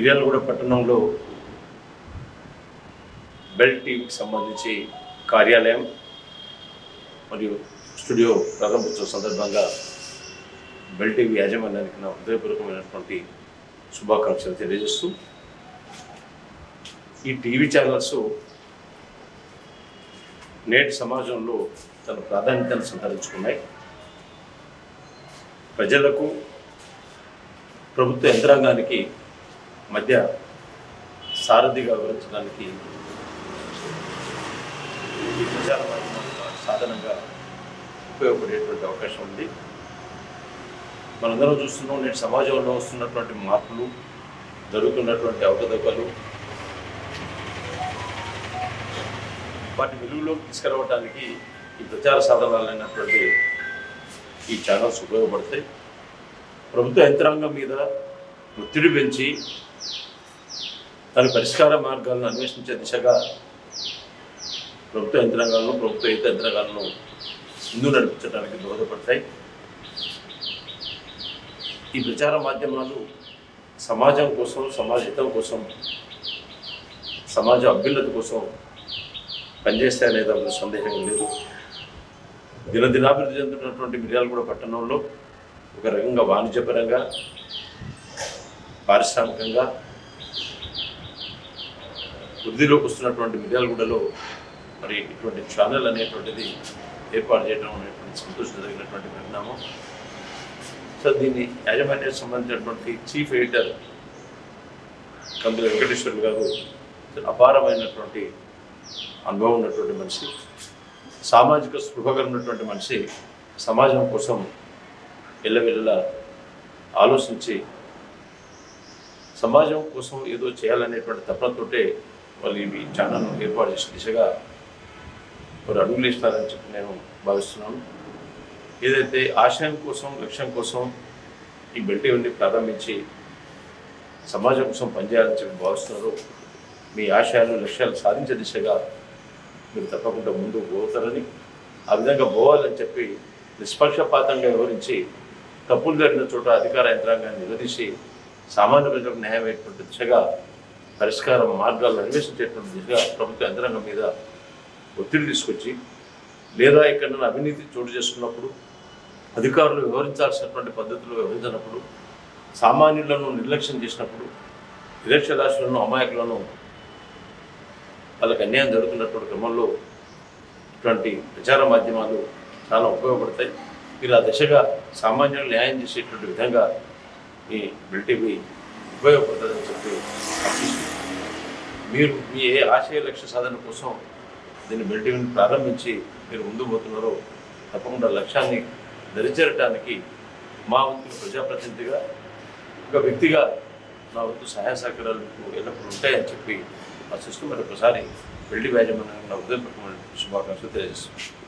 మిర్యాలగూడ పట్టణంలో బెల్ టీవీకి సంబంధించి కార్యాలయం మరియు స్టూడియో ప్రారంభోత్సవ సందర్భంగా బెల్ టీవీ యాజమాన్యానికి నా హృదయపూర్వకమైనటువంటి శుభాకాంక్షలు తెలియజేస్తూ ఈ టీవీ ఛానల్స్ నేటి సమాజంలో తన ప్రాధాన్యతను సంతరించుకున్నాయి. ప్రజలకు ప్రభుత్వ యంత్రాంగానికి మధ్య సారథిగా వివరించడానికి ఈ ప్రచార మాధ్యమాల సాధనంగా ఉపయోగపడేటువంటి అవకాశం ఉంది. మనందరం చూస్తున్నాం నేటి సమాజంలో వస్తున్నటువంటి మార్పులు జరుగుతున్నటువంటి అవకతవకలు వాటి వెలుగులోకి తీసుకురావడానికి ఈ ప్రచార సాధనాలైనటువంటి ఈ ఛానల్స్ ఉపయోగపడతాయి. ప్రభుత్వ యంత్రాంగం మీద ఒత్తిడి పెంచి దాని పరిష్కార మార్గాలను అన్వేషించే దిశగా ప్రభుత్వ యంత్రాంగాలను ప్రభుత్వ యుద్ధ యంత్రాంగాలను ముందు నడిపించడానికి దోహదపడతాయి. ఈ ప్రచార మాధ్యమాలు సమాజం కోసం సమాజ హితం కోసం సమాజ అభ్యున్నతి కోసం పనిచేస్తాయనే దానిలో సందేహం లేదు. దినదినాభివృద్ధి చెందుతున్నటువంటి మిర్యాలగూడ పట్టణంలో ఒక రకంగా వాణిజ్యపరంగా పారిశ్రామికంగా వృద్ధిలోకి వస్తున్నటువంటి మిర్యాలగూడలో మరి ఇటువంటి ఛానల్ అనేటువంటిది ఏర్పాటు చేయడం అనేటువంటి సంతోషించదగినటువంటి పరిణామం. సో దీన్ని యాజమాన్యానికి సంబంధించినటువంటి చీఫ్ ఎడిటర్ కందుల వెంకటేశ్వరులు గారు అపారమైనటువంటి అనుభవం ఉన్నటువంటి మనిషి సామాజిక స్పృహగా మనిషి సమాజం కోసం ఎల్లవెల్లలా ఆలోచించి సమాజం కోసం ఏదో చేయాలనేటువంటి తపనతోటే వాళ్ళు ఇవి ఛానల్ను ఏర్పాటు చేసిన దిశగా వారు అడుగులు ఇస్తారని చెప్పి నేను భావిస్తున్నాను. ఏదైతే ఆశయం కోసం లక్ష్యం కోసం ఈ బెల్టీవన్నీ ప్రారంభించి సమాజం కోసం పనిచేయాలని చెప్పి భావిస్తున్నారో మీ ఆశయాలు లక్ష్యాలు సాధించే దిశగా మీరు తప్పకుండా ముందుకు పోతారని ఆ విధంగా పోవాలని చెప్పి నిష్పక్షపాతంగా వివరించి తప్పులు జరిగిన చోట అధికార యంత్రాంగాన్ని నిలదీసి సామాన్య ప్రజలకు న్యాయం అయ్యేటువంటి దిశగా పరిష్కార మార్గాలను అన్వేషించేటువంటి దిశగా ప్రభుత్వ యంత్రాంగం మీద ఒత్తిడి తీసుకొచ్చి లేదా ఎక్కడైనా అవినీతి చోటు చేసుకున్నప్పుడు అధికారులు వివరించాల్సినటువంటి పద్ధతులు వివరించినప్పుడు సామాన్యులను నిర్లక్ష్యం చేసినప్పుడు నిరక్షరాశులను అమాయకులను వాళ్ళకి అన్యాయం జరుగుతున్నటువంటి క్రమంలో ఇటువంటి ప్రచార మాధ్యమాలు చాలా ఉపయోగపడతాయి. మీరు ఆ దిశగా సామాన్యులు న్యాయం చేసేటువంటి విధంగా ఈ బిల్టీవీ ఉపయోగపడుతుందని చెప్పి మీరు మీ ఏ ఆశయ లక్ష్య సాధన కోసం దీన్ని బిల్టీవీని ప్రారంభించి మీరు ముందు పోతున్నారో తప్పకుండా లక్ష్యాన్ని దరిచేరటానికి మా వంతు ప్రజాప్రతినిధిగా ఒక వ్యక్తిగా నా వంతు సహాయ సహకారాలు మీకు ఎల్లప్పుడూ ఉంటాయని చెప్పి ఆశిస్తూ మరొకసారి పెళ్ళి వ్యాజమాన్యం నా ఉదయం శుభాకాంక్షలు తెలియజేస్తున్నాను.